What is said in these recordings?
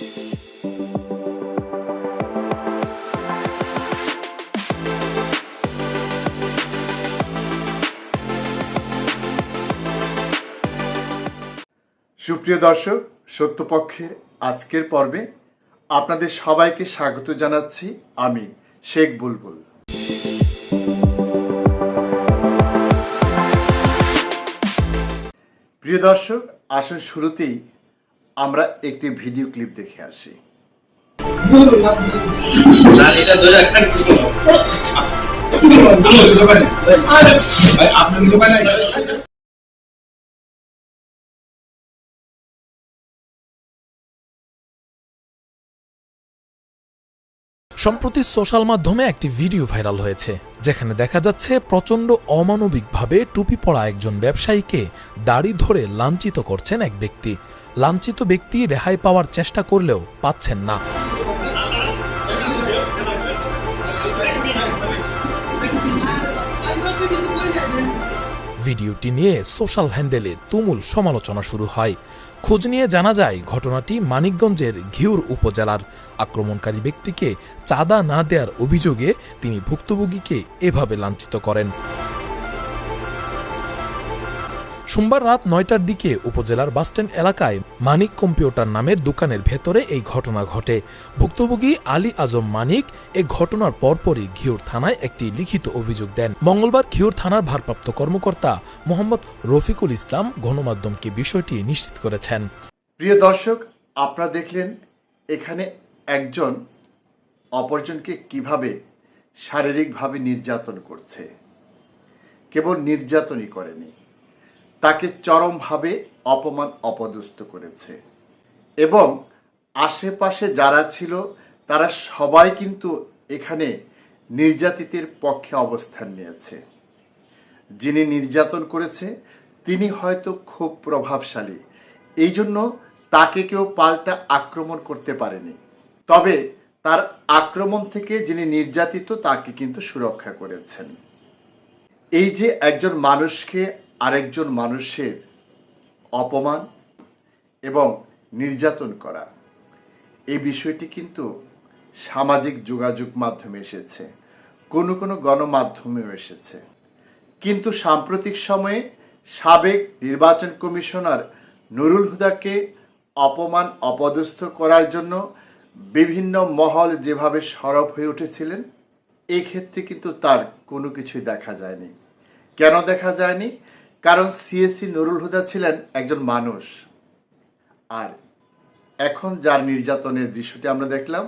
সুপ্রিয় দর্শক সত্যপক্ষের আজকের পর্বে আপনাদের সবাইকে স্বাগত জানাচ্ছি আমি, শেখ বুলবুল। প্রিয় দর্শক, আসুন শুরুতেই আমরা একটি ভিডিও ক্লিপ দেখে আসি। সম্প্রতি সোশ্যাল মাধ্যমে একটি ভিডিও ভাইরাল হয়েছে, যেখানে দেখা যাচ্ছে প্রচণ্ড অমানবিকভাবে টুপি পরা একজন ব্যবসায়ীকে দাড়ি ধরে লাঞ্ছিত করছেন এক ব্যক্তি। লাঞ্ছিত ব্যক্তি রেহাই পাওয়ার চেষ্টা করলেও পাচ্ছেন না। ভিডিওটি নিয়ে সোশ্যাল হ্যান্ডেলে তুমুল সমালোচনা শুরু হয়। খোঁজ নিয়ে জানা যায়, ঘটনাটি মানিকগঞ্জের ঘিউর উপজেলার। আক্রমণকারী ব্যক্তিকে চাঁদা না দেওয়ার অভিযোগে তিনি ভুক্তভোগীকে এভাবে লাঞ্ছিত করেন। সোমবার রাত নয়টার দিকে উপজেলার বাসস্ট্যান্ড এলাকায় মানিক কম্পিউটার নামের দোকানের ভেতরে এই ঘটনা ঘটে। ভুক্তভোগী আলী আজম মানিক এ ঘটনার পরপরই ঘিউর থানায় একটি লিখিত অভিযোগ দেন। মঙ্গলবার ঘিউর থানার ভারপ্রাপ্ত কর্মকর্তা মোহাম্মদ রফিকুল ইসলাম গণমাধ্যমকে বিষয়টি নিশ্চিত করেছেন। প্রিয় দর্শক, আপনারা দেখলেন এখানে একজন অপরজনকে কীভাবে শারীরিকভাবে নির্যাতন করছে। কেবল নির্যাতনই করেনি। তাকে চরমভাবে অপমান অপদস্থ করেছে। এবং আশেপাশে যারা ছিল, তারা সবাই কিন্তু এখানে নির্যাতিতের পক্ষে অবস্থান নিয়েছে। যিনি নির্যাতন করেছে, তিনি হয়তো খুব প্রভাবশালী। এই জন্য তাকে কেউ পাল্টা আক্রমণ করতে পারেনি। তবে তার আক্রমণ থেকে যিনি নির্যাতিত, তাকে কিন্তু সুরক্ষা করেছেন। এই যে একজন মানুষকে আরেকজন মানুষের অপমান এবং নির্যাতন করা। এই বিষয়টি কিন্তু সামাজিক যোগাযোগ মাধ্যমে এসেছে, কোনো কোনো গণমাধ্যমেও এসেছে। কিন্তু সাম্প্রতিক সময়ে সাবেক নির্বাচন কমিশনার নুরুল হুদাকে অপমান অপদস্থ করার জন্য বিভিন্ন মহল যেভাবে সরব হয়ে উঠেছিলেন এই ক্ষেত্রে কিন্তু তার কোনো কিছুই দেখা যায়নি। কেন দেখা যায়নি? কারণ সিএসসি নুরুল হুদা ছিলেন একজন মানুষ। আর এখন যার নির্যাতনের দৃশ্যটি আমরা দেখলাম,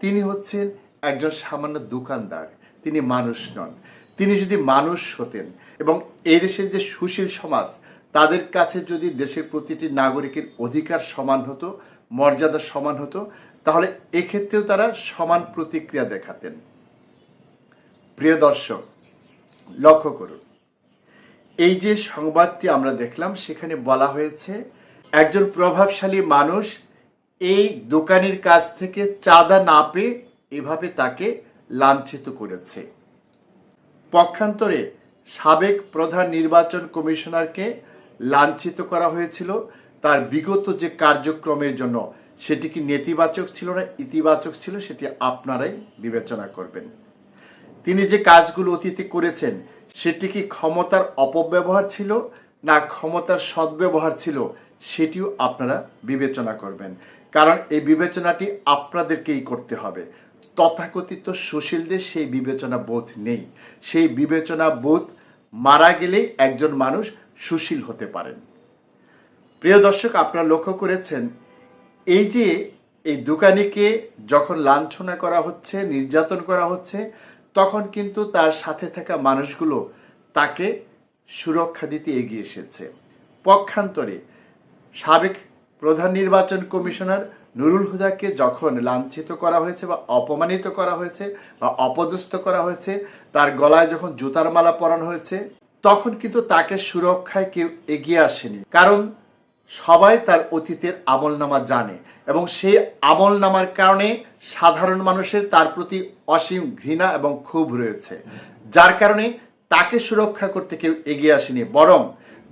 তিনি হচ্ছেন একজন সামান্য দোকানদার। তিনি মানুষ নন। তিনি যদি মানুষ হতেন এবং এই দেশের যে সুশীল সমাজ, তাদের কাছে যদি দেশের প্রতিটি নাগরিকের অধিকার সমান হতো, মর্যাদা সমান হতো, তাহলে এক্ষেত্রেও তারা সমান প্রতিক্রিয়া দেখাতেন। প্রিয় দর্শক, লক্ষ্য করুন এই যে সংবাদটি আমরা দেখলাম, সেখানে বলা হয়েছে, একজন প্রভাবশালী মানুষ এই দোকানের কাছ থেকে চাঁদা না পেয়ে এভাবে তাকে লাঞ্ছিত করেছে। পক্ষান্তরে সাবেক প্রধান নির্বাচন কমিশনারকে লাঞ্ছিত করা হয়েছিল। তার বিগত যে কার্যক্রমের জন্য সেটি কি নেতিবাচক ছিল না ইতিবাচক ছিল, সেটি আপনারাই বিবেচনা করবেন। তিনি যে কাজগুলো অতীতে করেছেন সেটি কি ক্ষমতার অপব্যবহার ছিল না ক্ষমতার সদ্ব্যবহার ছিল সেটিও আপনারা বিবেচনা করবেন। কারণ এই বিবেচনাটি আপনাদেরকেই করতে হবে। তথাকথিত সুশীলদের সেই বিবেচনা বোধ নেই। সেই বিবেচনা বোধ মারা গেলেই একজন মানুষ সুশীল হতে পারেন। প্রিয় দর্শক, আপনারা লক্ষ্য করেছেন, এই যে এই দোকানিকে যখন লাঞ্ছনা করা হচ্ছে, নির্যাতন করা হচ্ছে তখন কিন্তু তার সাথে থাকা মানুষগুলো তাকে সুরক্ষা দিতে এগিয়ে এসেছে। পক্ষান্তরে সাবেক প্রধান নির্বাচন কমিশনার নুরুল হুদাকে যখন লাঞ্ছিত করা হয়েছে বা অপমানিত করা হয়েছে বা অপদস্থ করা হয়েছে, তার গলায় যখন জুতার মালা পরানো হয়েছে, তখন কিন্তু তাকে সুরক্ষায় কেউ এগিয়ে আসেনি। কারণ সবাই তার অতীতের আমলনামা জানে এবং সেই আমলনামার কারণে সাধারণ মানুষের তার প্রতি অসীম ঘৃণা এবং ক্ষোভ রয়েছে। যার কারণে তাকে সুরক্ষা করতে কেউ এগিয়ে আসেনি। বরং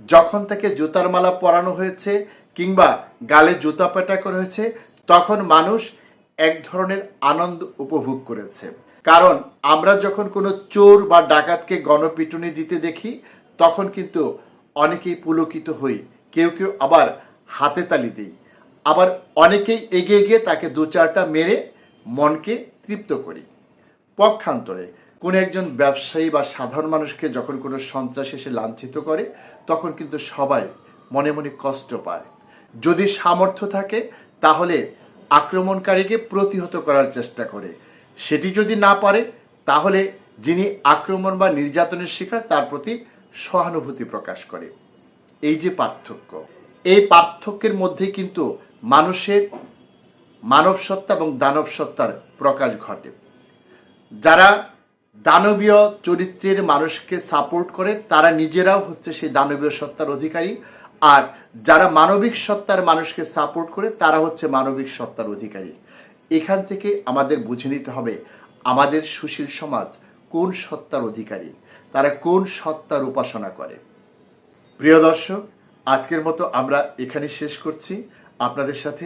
যখন তাকে জুতার মালা পরানো হয়েছে কিংবা গালে জুতা পেটা করা হয়েছে, তখন মানুষ এক ধরনের আনন্দ উপভোগ করেছে। কারণ আমরা যখন কোনো চোর বা ডাকাতকে গণপিটুনি দিতে দেখি, তখন কিন্তু অনেকেই পুলকিত হই। কেউ কেউ আবার হাতে তালি দিই। আবার অনেকেই এগিয়ে গিয়ে তাকে দু চারটা মেরে মনকে তৃপ্ত করি। পক্ষান্তরে কোনো একজন ব্যবসায়ী বা সাধারণ মানুষকে যখন কোনো সন্ত্রাস এসে লাঞ্ছিত করে, তখন কিন্তু সবাই মনে মনে কষ্ট পায়। যদি সামর্থ্য থাকে, তাহলে আক্রমণকারীকে প্রতিহত করার চেষ্টা করে। সেটি যদি না পারে, তাহলে যিনি আক্রমণ বা নির্যাতনের শিকার, তার প্রতি সহানুভূতি প্রকাশ করে। এই যে পার্থক্য। এই পার্থক্যের মধ্যে কিন্তু মানুষের মানব সত্তা এবং দানব সত্তার প্রকাশ ঘটে। যারা দানবীয় চরিত্রের মানুষকে সাপোর্ট করে, তারা নিজেরাও হচ্ছে সেই দানবীয় সত্তার অধিকারী। আর যারা মানবিক সত্তার মানুষকে সাপোর্ট করে, তারা হচ্ছে মানবিক সত্তার অধিকারী। এখান থেকে আমাদের বুঝে নিতে হবে, আমাদের সুশীল সমাজ কোন সত্তার অধিকারী? তারা কোন সত্তার উপাসনা করে? প্রিয় দর্শক, আজকের মতো আমরা এখানে শেষ করছি। আপনাদের সাথে